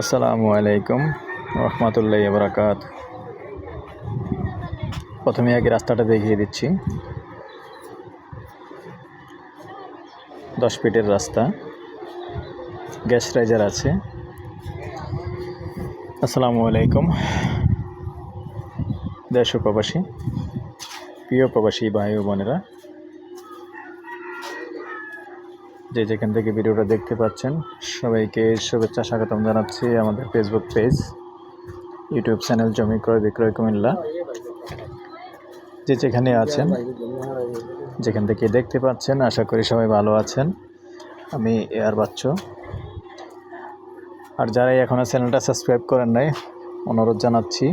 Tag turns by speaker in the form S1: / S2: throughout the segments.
S1: আসসালামু আলাইকুম রহমতুল্লাহ বরাকাত। প্রথমে আগে রাস্তাটা দেখিয়ে দিচ্ছি। দশ ফিটের রাস্তা। গ্যাস রাইজার আছে। আসসালামু আলাইকুম। দেশ প্রবাসী, প্রিয় প্রবাসী ভাই বোনেরা যে যেখান থেকে ভিডিওটা দেখতে পাচ্ছেন, সবাইকে শুভেচ্ছা স্বাগতম জানাচ্ছি আমাদের ফেসবুক পেজ ইউটিউব চ্যানেল জমি ক্রয় বিক্রয় কুমিল্লা। যে যেখানে আছেন, যেখান থেকে দেখতে পাচ্ছেন, আশা করি সবাই ভালো আছেন। আমি এয়ার বাচ্চ। আর যারা এখনও চ্যানেলটা সাবস্ক্রাইব করেন নাই, অনুরোধ জানাচ্ছি,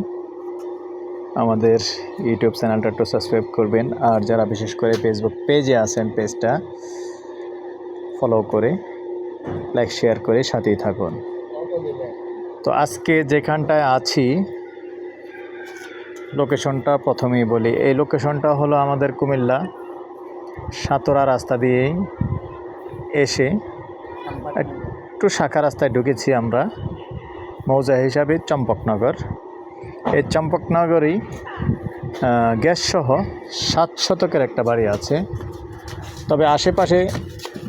S1: আমাদের ইউটিউব চ্যানেলটা একটু সাবস্ক্রাইব করবেন। আর যারা বিশেষ করে ফেসবুক পেজে আছেন পেজটা ফলো করে লাইক শেয়ার করে সাথেই থাকুন। তো আজকে যেখানটায় আছি লোকেশনটা প্রথমেই বলি। এই লোকেশনটা হলো আমাদের কুমিল্লা, সাতরা রাস্তা দিয়েই এসে একটু শাখা রাস্তায় ঢুকেছি আমরা, মৌজা হিসাবে চম্পকনগর। এই চম্পকনগরেই গ্যাস সহ সাত শতকের একটা বাড়ি আছে। তবে আশেপাশে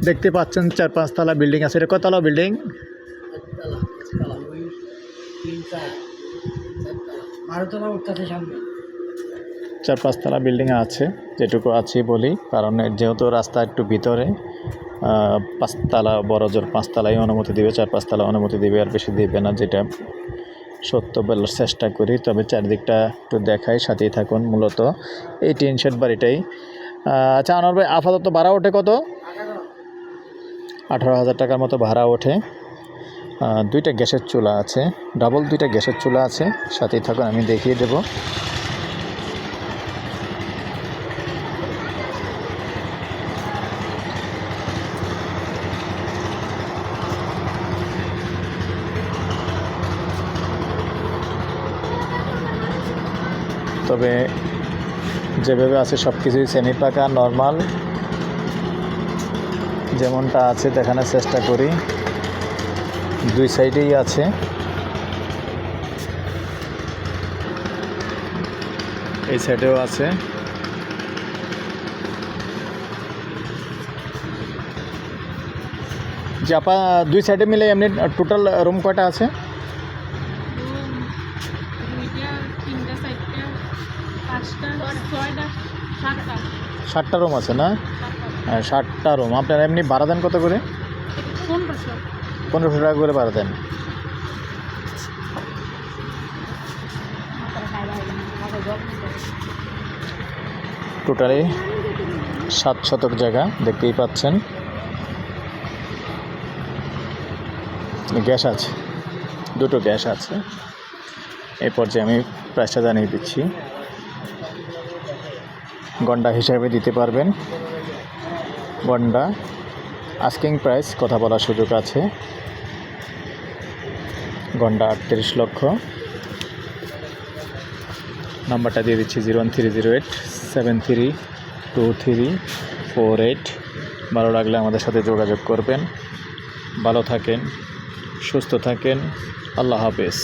S1: দেখতে পাচ্ছেন চার পাঁচতলা বিল্ডিং আছে। এটা কতলা বিল্ডিং? চার পাঁচতলা বিল্ডিং আছে যেটুকু আছে বলি কারণ যেহেতু রাস্তা একটু ভিতরে পাঁচতলা বড় জোর পাঁচতলাই অনুমতি দিবে চার পাঁচতলা অনুমতি দিবে আর বেশি দিবে না যেটা সত্য বলার চেষ্টা করি। তবে চারিদিকটা একটু দেখাই সাথেই থাকুন মূলত। এই টিন শেড বাড়িটাই। আচ্ছা আনোয়ার ভাই আপাতত ভাড়া ওঠে কত? আঠারো হাজার টাকার মতো ভাড়া ওঠে। দুইটা গ্যাসের চুলা আছে। ডাবল দুইটা গ্যাসের চুলা আছে। সাথেই থাকুন, আমি দেখিয়ে দেবো। তবে যেভাবে আছে সব কিছুই সেমি পাকা নর্মাল যেমনটা আছে দেখানোর চেষ্টা করি। দুই সাইডেই আছে। এই সাইডেও আছে। যে আপা দুই সাইডে মিলে এমনি টোটাল রুম কয়টা আছে? ষাটটা রুম আছে না? ষাটটা রুম আপনার এমনি ভাড়া দেন কত করে?
S2: পনেরোশো।
S1: পনেরোশো টাকা করে ভাড়া দেন। টোটালি সাত শতক জায়গা দেখতেই পাচ্ছেন। গ্যাস আছে। দুটো গ্যাস আছে। এই পর্যায়ে আমি প্রাইসটা জানিয়ে দিচ্ছি। গন্ডা হিসাবে দিতে পারবেন। গন্ডা আস্কিং প্রাইস কথা বলার সুযোগ আছে। গন্ডা আটত্রিশ লক্ষ। নাম্বারটা দিয়ে দিচ্ছি zero one three zero eight, seven three two three four eight. ভালো লাগলে আমাদের সাথে যোগাযোগ করবেন। ভালো থাকেন, সুস্থ থাকেন। আল্লাহ হাফেজ।